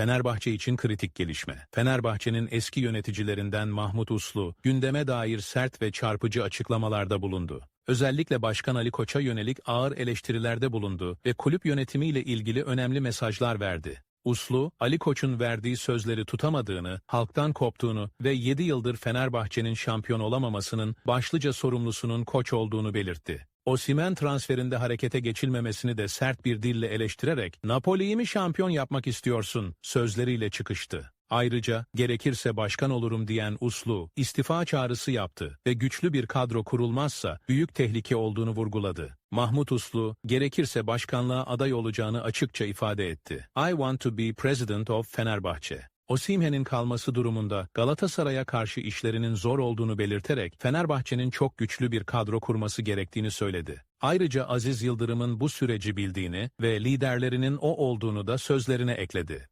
Fenerbahçe için kritik gelişme. Fenerbahçe'nin eski yöneticilerinden Mahmut Uslu, gündeme dair sert ve çarpıcı açıklamalarda bulundu. Özellikle Başkan Ali Koç'a yönelik ağır eleştirilerde bulundu ve kulüp yönetimiyle ilgili önemli mesajlar verdi. Uslu, Ali Koç'un verdiği sözleri tutamadığını, halktan koptuğunu ve 7 yıldır Fenerbahçe'nin şampiyon olamamasının başlıca sorumlusunun Koç olduğunu belirtti. Osimhen transferinde harekete geçilmemesini de sert bir dille eleştirerek "Napoli'yi mi şampiyon yapmak istiyorsun?" sözleriyle çıkıştı. Ayrıca gerekirse başkan olurum diyen Uslu istifa çağrısı yaptı ve güçlü bir kadro kurulmazsa büyük tehlike olduğunu vurguladı. Mahmut Uslu gerekirse başkanlığa aday olacağını açıkça ifade etti. I want to be president of Fenerbahçe. Osimhen'in kalması durumunda Galatasaray'a karşı işlerinin zor olduğunu belirterek Fenerbahçe'nin çok güçlü bir kadro kurması gerektiğini söyledi. Ayrıca Aziz Yıldırım'ın bu süreci bildiğini ve liderlerinin o olduğunu da sözlerine ekledi.